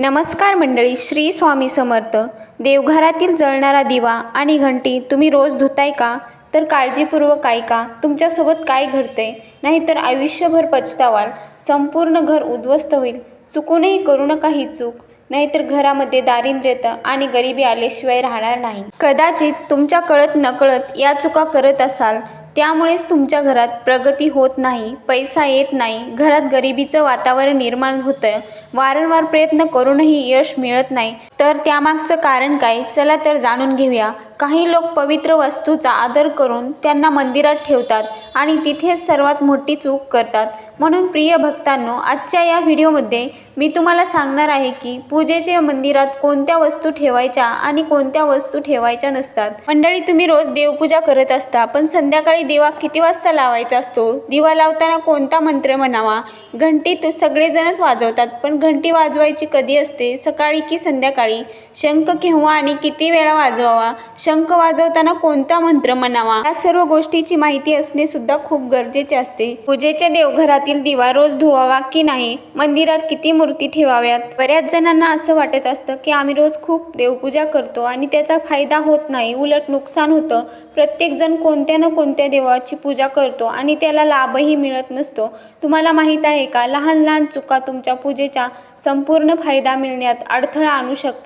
नमस्कार मंडळी श्री स्वामी समर्थ. देवघरातील जळणारा दिवा आणि घंटी तुम्ही रोज धुताय का? तर काळजीपूर्वक ऐका तुमच्यासोबत काय घडते नाहीतर आयुष्यभर पछतावाल संपूर्ण घर उद्ध्वस्त होईल. चुकूनही करू नका ही चूक. नाहीतर घरामध्ये दारिद्र्यता आणि गरिबी आल्याशिवाय राहणार नाही. कदाचित तुमच्या कळत नकळत या चुका करत असाल त्यामुळेच तुमच्या घरात प्रगती होत नाही पैसा येत नाही घरात गरिबीचं वातावरण निर्माण होतं. वारंवार प्रयत्न करूनही यश मिळत नाही. तर त्यामागचं कारण काय? चला तर जाणून घेऊया. काही लोक पवित्र वस्तूचा आदर करून त्यांना मंदिरात ठेवतात आणि तिथेच सर्वात मोठी चूक करतात. म्हणून प्रिय भक्तांनो आजच्या या व्हिडिओमध्ये मी तुम्हाला सांगणार आहे की पूजेच्या मंदिरात कोणत्या वस्तू ठेवायच्या आणि कोणत्या वस्तू ठेवायच्या नसतात. मंडळी तुम्ही रोज देवपूजा करत असता पण संध्याकाळी दिवा किती वाजता लावायचा असतो? दिवा लावताना कोणता मंत्र म्हणावा? घंटी तू सगळेजणच वाजवतात पण घंटी वाजवायची कधी असते? सकाळी की संध्याकाळी? शंख केव्हा आणि किती वेळा वाजवावा? शंख वाजवताना कोणता मंत्र म्हणावा? या सर्व गोष्टीची माहिती असणे सुद्धा खूप गरजेचे असते. पूजेच्या देवघरातील दिवा रोज धुवावा की नाही? मंदिरात किती मूर्ती ठेवाव्यात? बऱ्याच जणांना असं वाटत असतं की आम्ही रोज खूप देवपूजा करतो आणि त्याचा फायदा होत नाही उलट नुकसान होतं. प्रत्येकजण कोणत्या ना कोणत्या देवाची पूजा करतो आणि त्याला लाभही मिळत नसतो. तुम्हाला माहीत आहे का? लहान लहान चुका तुमच्या पूजेचा संपूर्ण फायदा मिळण्यात अडथळा आणू शकतात.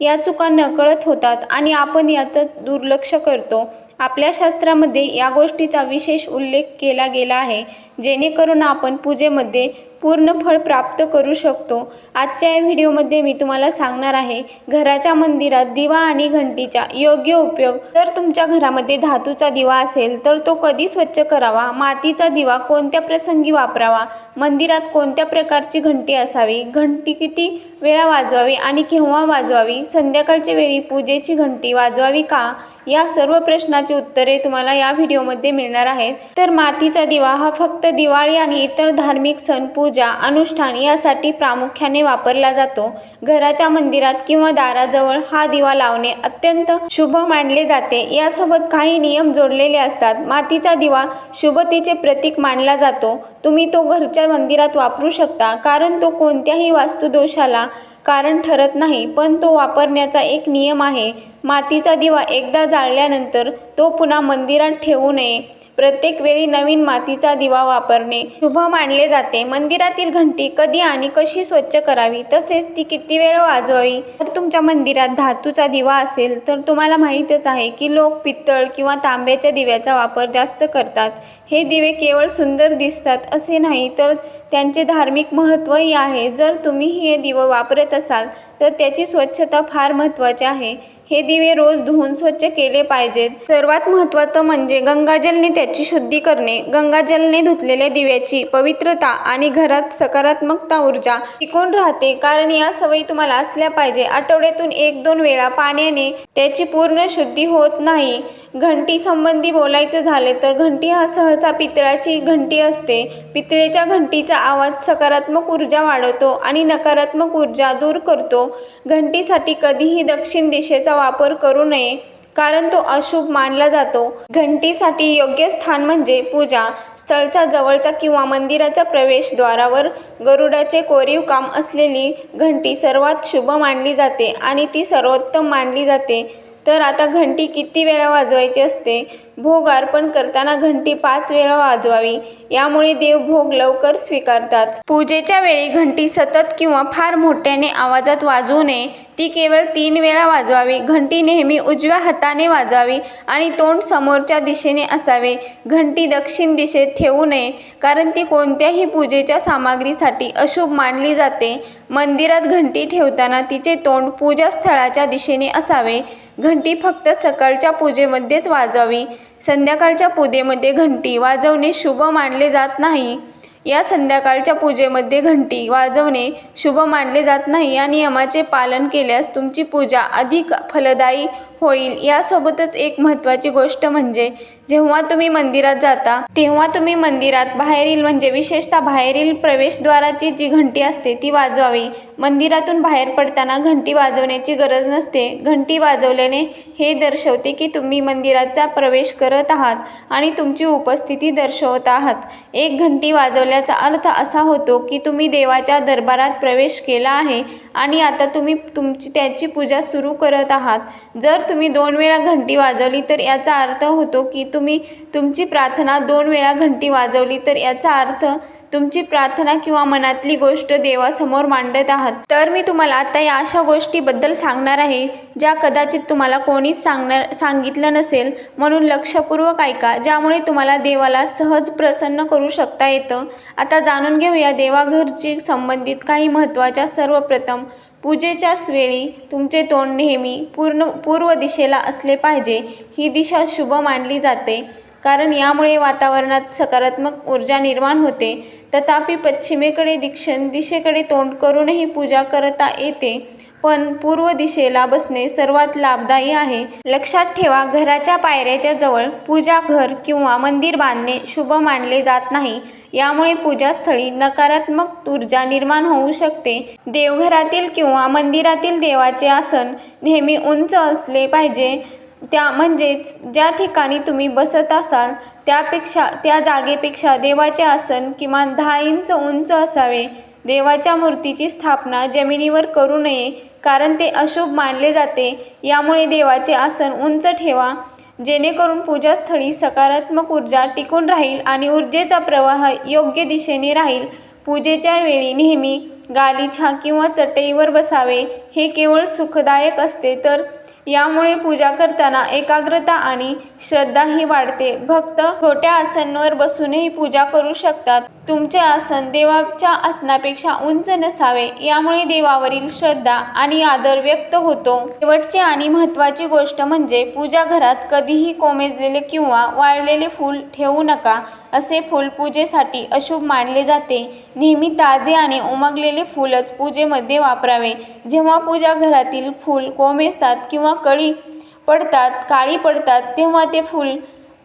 या चुका नकळत होतात आणि आपण यात दुर्लक्ष करतो. आपल्या शास्त्रामध्ये या गोष्टीचा विशेष उल्लेख केला गेला आहे. जेणेकरून आपण पूजेमध्ये पूर्ण फळ प्राप्त करू शकतो. आजच्या या व्हिडिओमध्ये मी तुम्हाला सांगणार आहे घराच्या मंदिरात दिवा आणि घंटीचा योग्य उपयोग. जर तुमच्या घरामध्ये धातूचा दिवा असेल तर तो कधी स्वच्छ करावा? मातीचा दिवा कोणत्या प्रसंगी वापरावा? मंदिरात कोणत्या प्रकारची घंटी असावी? घंटी किती वेळा वाजवावी आणि केव्हा वाजवावी? संध्याकाळच्या वेळी पूजेची घंटी वाजवावी का? या सर्व प्रश्नाची उत्तरे तुम्हाला या व्हिडिओमध्ये मिळणार आहेत. तर मातीचा दिवा हा फक्त दिवाळी आणि इतर धार्मिक सण पूजा अनुष्ठान यासाठी प्रामुख्याने वापरला जातो. घराच्या मंदिरात किंवा दाराजवळ हा दिवा लावणे अत्यंत शुभ मानले जाते. यासोबत काही नियम जोडलेले असतात. मातीचा दिवा शुभतेचे प्रतीक मानला जातो. तुम्ही तो घरच्या मंदिरात वापरू शकता कारण तो कोणत्याही वास्तुदोषाला कारण ठरत नाही पण तो वापरण्याचा एक नियम आहे. मातीचा दिवा एकदा जाळल्यानंतर तो पुन्हा मंदिरात ठेवू नये. प्रत्येक वेळी नवीन मातीचा दिवा वापरणे शुभ मानले जाते. मंदिरातील घंटी कधी आणि कशी स्वच्छ करावी? तसेच ती किती वेळ वाजवावी? जर तुमच्या मंदिरात धातूचा दिवा असेल तर तुम्हाला माहीतच आहे की लोक पितळ किंवा तांब्याच्या दिव्याचा वापर जास्त करतात. हे दिवे केवळ सुंदर दिसतात असे नाही तर त्यांचे धार्मिक महत्त्वही आहे. जर तुम्ही हे दिवं वापरत असाल तर त्याची स्वच्छता फार महत्त्वाची आहे. हे दिवे रोज धुवून स्वच्छ केले पाहिजेत. सर्वात महत्त्वाचं म्हणजे गंगाजलने त्याची शुद्धी करणे. गंगाजलने धुतलेल्या दिव्याची पवित्रता आणि घरात सकारात्मकता ऊर्जा टिकून राहते. कारण या सवयी तुम्हाला असल्या पाहिजे. आठवड्यातून एक दोन वेळा पाण्याने त्याची पूर्ण शुद्धी होत नाही. घंटीसंबंधी बोलायचे बोलायचं झाले तर घंटी हा सहसा पितळाची घंटी असते. पितळेच्या घंटीचा आवाज सकारात्मक ऊर्जा वाढवतो आणि नकारात्मक ऊर्जा दूर करतो. घंटीसाठी कधीही दक्षिण दिशेचा वापर करू नये कारण तो अशुभ मानला जातो. घंटीसाठी योग्य स्थान म्हणजे पूजा स्थळच्या जवळचा किंवा मंदिराच्या प्रवेशद्वारावर गरुडाचे कोरीव काम असलेली घंटी सर्वात शुभ मानली जाते आणि ती सर्वोत्तम मानली जाते. तर आता घंटी किती वेळा वाजवायची असते? भोग अर्पण करताना घंटी पाच वेळा वाजवावी. यामुळे देव भोग लवकर स्वीकारतात. पूजेच्या वेळी घंटी सतत किंवा फार मोठ्याने आवाजात वाजवू नये. ती केवळ तीन वेळा वाजवावी. घंटी नेहमी उजव्या हाताने वाजवावी आणि तोंड समोरच्या दिशेने असावे. घंटी दक्षिण दिशेत ठेवू नये कारण ती कोणत्याही पूजेच्या सामग्रीसाठी अशुभ मानली जाते. मंदिरात घंटी ठेवताना तिचे तोंड पूजास्थळाच्या दिशेने असावे. घंटी फक्त सकाळच्या पूजेमध्येच वाजवावी. संध्याकाळच्या पूजेमध्ये घंटी वाजवणे शुभ मानले जात नाही. या संध्याकाळच्या पूजेमध्ये घंटी वाजवणे शुभ मानले जात नाही. या नियमाचे पालन केल्यास तुमची पूजा अधिक फलदायी होईल. यासोबतच एक महत्त्वाची गोष्ट म्हणजे जेव्हा तुम्ही मंदिरात जाता तेव्हा तुम्ही मंदिरात बाहेरील म्हणजे विशेषतः बाहेरील प्रवेशद्वाराची जी घंटी असते ती वाजवावी. मंदिरातून बाहेर पडताना घंटी वाजवण्याची गरज नसते. घंटी वाजवल्याने हे दर्शवते की तुम्ही मंदिराचा प्रवेश करत आहात आणि तुमची उपस्थिती दर्शवत आहात. एक घंटी वाजवल्या बोलल्याचा अर्थ असा होतो की तुम्ही देवाच्या दरबारात प्रवेश केला आहे आणि आता तुम्ही तुमची त्याची पूजा सुरू करत आहात. जर तुम्ही दोन वेळा घंटी वाजवली तर याचा अर्थ होतो की तुम्ही तुमची प्रार्थना दोन वेळा घंटी वाजवली तर याचा अर्थ तुमची प्रार्थना किंवा मनातली गोष्ट देवासमोर मांडत आहात. तर मी तुम्हाला आता या अशा गोष्टीबद्दल सांगणार आहे ज्या कदाचित तुम्हाला कोणीच सांगणार सांगितलं नसेल. म्हणून लक्षपूर्वक ऐका ज्यामुळे तुम्हाला देवाला सहज प्रसन्न करू शकता येतं. आता जाणून घेऊया देवाघरची संबंधित काही महत्त्वाच्या सर्वप्रथम पूजेच्याच वेळी तुमचे तोंड नेहमी पूर्ण पूर्व दिशेला असले पाहिजे ही दिशा शुभ मानली जाते. कारण यामुळे वातावरणात सकारात्मक ऊर्जा निर्माण होते. तथापि पश्चिमेकडे दीक्षण दिशेकडे तोंड करूनही पूजा करता येते. पण पूर्व दिशेला बसणे सर्वात लाभदायी आहे. लक्षात ठेवा घराच्या पायऱ्याच्या जवळ पूजा घर किंवा मंदिर बांधणे शुभ मानले जात नाही. यामुळे पूजास्थळी नकारात्मक ऊर्जा निर्माण होऊ शकते. देवघरातील किंवा मंदिरातील देवाचे आसन नेहमी उंच असले पाहिजे. त्या म्हणजेच ज्या ठिकाणी तुम्ही बसत असाल त्यापेक्षा त्या जागेपेक्षा देवाचे आसन किमान दहा इंच उंच असावे. देवाच्या मूर्तीची स्थापना जमिनीवर करू नये. कारण ते अशुभ मानले जाते. यामुळे देवाचे आसन उंच ठेवा. जेणेकरून पूजास्थळी सकारात्मक ऊर्जा टिकून राहील आणि ऊर्जेचा प्रवाह योग्य दिशेने राहील. पूजेच्या वेळी नेहमी गालिछा किंवा चटईवर बसावे. हे केवळ सुखदायक असते तर यामुळे पूजा करताना एकाग्रता आणि श्रद्धाही वाढते. भक्त छोट्या आसनवर बसूनही पूजा करू शकतात. तुमचे आसन देवाच्या आसनापेक्षा उंच नसावे यामुळे देवावरील श्रद्धा आणि आदर व्यक्त होतो. शेवटची आणि महत्त्वाची गोष्ट म्हणजे पूजा घरात कधीही कोमेजलेले किंवा वाळलेले फूल ठेवू नका. असे फूल पूजेसाठी अशुभ मानले जाते. नेहमी ताजे आणि उमगलेले फूलच पूजेमध्ये वापरावे. जेव्हा पूजा घरातील फूल कोमेजतात किंवा कळी पडतात काळी पडतात तेव्हा ते फूल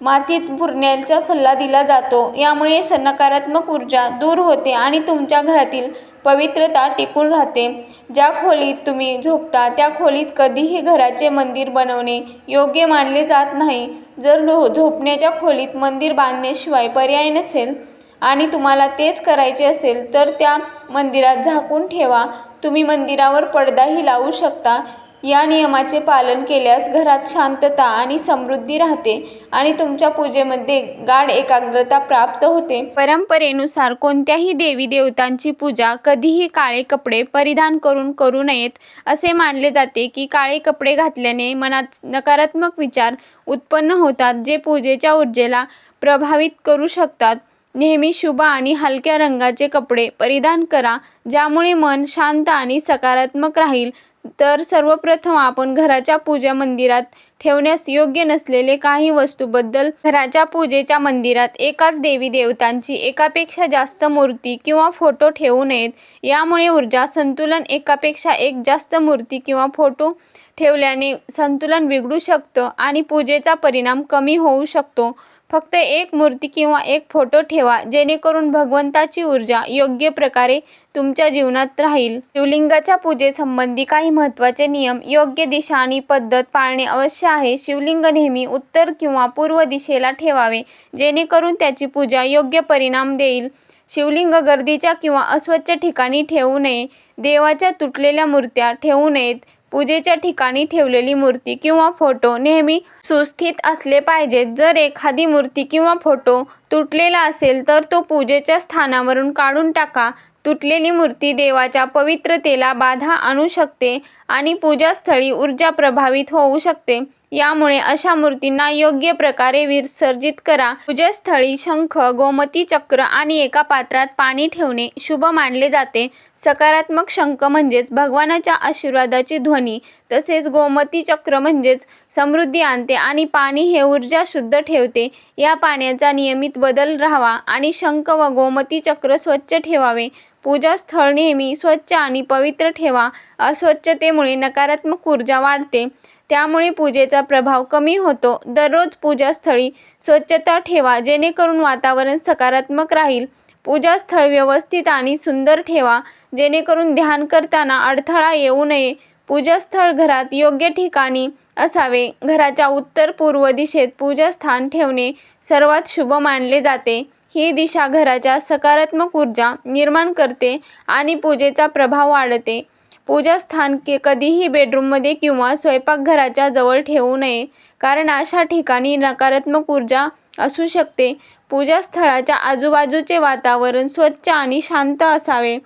मातीत पुरण्याचा सल्ला दिला जातो. यामुळे नकारात्मक ऊर्जा दूर होते आणि तुमच्या घरातील पवित्रता टिकून राहते. ज्या खोलीत तुम्ही झोपता त्या खोलीत कधीही घराचे मंदिर बनवणे योग्य मानले जात नाही. जर लो झोपण्याच्या खोलीत मंदिर बांधण्याशिवाय पर्याय नसेल आणि तुम्हाला तेच करायचे असेल तर त्या मंदिरात झाकून ठेवा. तुम्ही मंदिरावर पडदाही लावू शकता. या नियमाचे पालन केल्यास घरात शांतता आणि समृद्धी राहते आणि तुमच्या पूजेमध्ये गाढ एकाग्रता प्राप्त होते. परंपरेनुसार कोणत्याही देवी देवतांची पूजा कधीही काळे कपडे परिधान करून करू नयेत असे मानले जाते की काळे कपडे घातल्याने मनात नकारात्मक विचार उत्पन्न होतात जे पूजेच्या ऊर्जेला प्रभावित करू शकतात. नेहमी शुभ आणि हलक्या रंगाचे कपडे परिधान करा ज्यामुळे मन शांत आणि सकारात्मक राहील तर सर्वप्रथम आपण घराच्या पूजा मंदिरात ठेवण्यास योग्य नसलेले काही वस्तूबद्दल घराच्या पूजेच्या मंदिरात एकाच देवी देवतांची एकापेक्षा जास्त मूर्ती किंवा फोटो ठेवू नयेत. यामुळे ऊर्जा संतुलन एकापेक्षा एक जास्त मूर्ती किंवा फोटो ठेवल्याने संतुलन बिघडू शकतं आणि पूजेचा परिणाम कमी होऊ शकतो. फक्त एक मूर्ती किंवा एक फोटो ठेवा जेणेकरून भगवंताची ऊर्जा योग्य प्रकारे तुमच्या जीवनात राहील. शिवलिंगाच्या पूजेसंबंधी काही महत्त्वाचे नियम योग्य दिशा आणि पद्धत पाळणे अवश्य आहे. शिवलिंग नेहमी उत्तर किंवा पूर्व दिशेला ठेवावे जेणेकरून त्याची पूजा योग्य परिणाम देईल. शिवलिंग गर्दीच्या किंवा अस्वच्छ ठिकाणी ठेवू नये देवाच्या तुटलेल्या मूर्त्या ठेवू नयेत पूजेच्या ठिकाणी ठेवलेली मूर्ती किंवा फोटो नेहमी सुस्थित असले पाहिजेत. जर एखादी मूर्ती किंवा फोटो तुटलेला असेल तर तो पूजेच्या स्थानावरून काढून टाका. तुटलेली मूर्ती देवाच्या पवित्रतेला बाधा आणू शकते आणि पूजास्थळी ऊर्जा प्रभावित होऊ शकते. यामुळे अशा मूर्तींना योग्य प्रकारे विसर्जित करा. पूजास्थळी शंख गोमती चक्र आणि एका पात्रात पाणी ठेवणे शुभ मानले जाते. सकारात्मक शंख म्हणजेच भगवानाच्या आशीर्वादाची ध्वनी तसेच गोमती चक्र म्हणजेच समृद्धी आणते आणि पाणी हे ऊर्जा शुद्ध ठेवते. या पाण्याचा नियमित बदल राहावा आणि शंख व गोमती चक्र स्वच्छ ठेवावे. पूजास्थळ नेहमी स्वच्छ आणि पवित्र ठेवा. अस्वच्छतेमुळे नकारात्मक ऊर्जा वाढते. त्यामुळे पूजेचा प्रभाव कमी होतो. दररोज पूजास्थळी स्वच्छता ठेवा जेणेकरून वातावरण सकारात्मक राहील. पूजास्थळ व्यवस्थित आणि सुंदर ठेवा जेणेकरून ध्यान करताना अडथळा येऊ नये. पूजास्थळ घरात योग्य ठिकाणी असावे. घराच्या उत्तर पूर्व दिशेत पूजास्थान ठेवणे सर्वात शुभ मानले जाते. ही दिशा घराच्या सकारात्मक ऊर्जा निर्माण करते आणि पूजेचा प्रभाव वाढते. पूजास्थान के कधीही बेडरूममध्ये किंवा स्वयंपाकघराच्या जवळ ठेवू नये कारण अशा ठिकाणी नकारात्मक ऊर्जा असू शकते. पूजास्थळाच्या आजूबाजूचे वातावरण स्वच्छ आणि शांत असावे.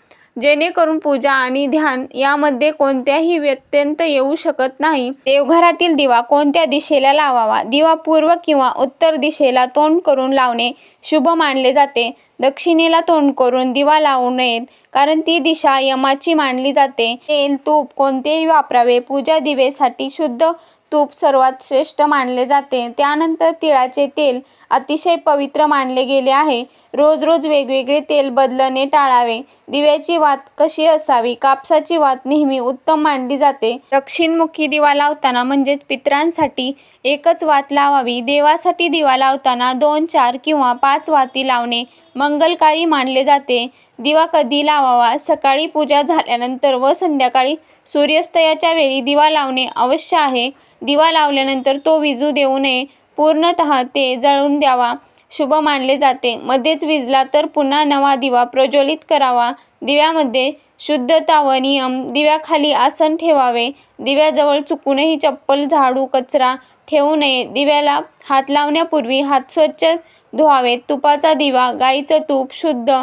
जेणेकरून पूजा आणि ध्यान यामध्ये कोणत्याही व्यत्यंत येऊ शकत नाही. देवघरातील दिवा कोणत्या दिशेला लावावा? दिवा पूर्व किंवा उत्तर दिशेला तोंड करून लावणे शुभ मानले जाते. दक्षिणेला तोंड करून दिवा लावू नयेत कारण ती दिशा यमाची मानली जाते. तेल तूप कोणतेही वापरावे. पूजा दिवेसाठी शुद्ध तूप सर्वात श्रेष्ठ मानले जाते. त्यानंतर तिळाचे तेल अतिशय पवित्र मानले गेले आहे. रोज रोज वेगवेगळे तेल बदलणे टाळावे. दिव्याची वात कशी असावी? कापसाची वात नेहमी उत्तम मानली जाते. दक्षिणमुखी दिवा लावताना म्हणजेच पितरांसाठी एकच वात लावावी. देवासाठी दिवा लावताना दोन चार किंवा पाच वाती लावणे मंगलकारी मानले जाते. दिवा कधी लावावा? सकाळी पूजा झाल्यानंतर व संध्याकाळी सूर्यास्तयाच्या वेळी दिवा लावणे अवश्य आहे. दिवा लावल्यानंतर तो विजू देऊ नये पूर्णतः ते जळून द्यावा शुभ मानले जाते. मध्येच विजला तर पुन्हा नवा दिवा प्रज्वलित करावा. दिव्यामध्ये शुद्धता व नियम दिव्याखाली आसन ठेवावे. दिव्याजवळ चुकूनही चप्पल झाडू कचरा ठेवू नये. दिव्याला हात लावण्यापूर्वी हात स्वच्छ धुवावेत तुपाचा दिवा गाईचं तूप शुद्ध.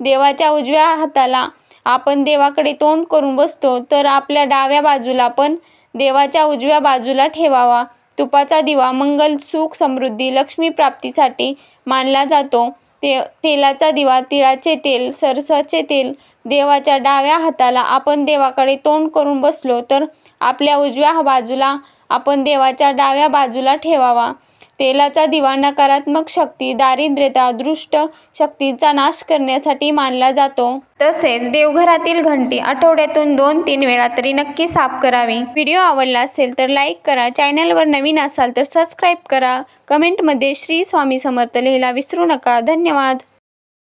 देवाच्या उजव्या हाताला आपण देवाकडे तोंड करून बसतो तर आपल्या डाव्या बाजूला पण देवाच्या उजव्या बाजूला ठेवावा. तुपाचा दिवा मंगल सुख समृद्धी लक्ष्मी प्राप्तीसाठी मानला जातो. ते तेलाचा दिवा तिळाचे तेल सरसाचे तेल देवाच्या डाव्या हाताला आपण देवाकडे तोंड करून बसलो तर आपल्या उजव्या बाजूला आपण देवाच्या डाव्या बाजूला ठेवावा. तेलाचा दिवा नकारात्मक शक्ती दारिद्र्यता दृष्ट शक्तींचा नाश करण्यासाठी मानला जातो. तसेच देवघरातील घंटी आठवड्यातून दोन तीन वेळा तरी नक्की साफ करावी. व्हिडिओ आवडला असेल तर लाईक करा चॅनलवर नवीन असाल तर सबस्क्राईब करा. कमेंटमध्ये श्री स्वामी समर्थ लिहिला विसरू नका. धन्यवाद.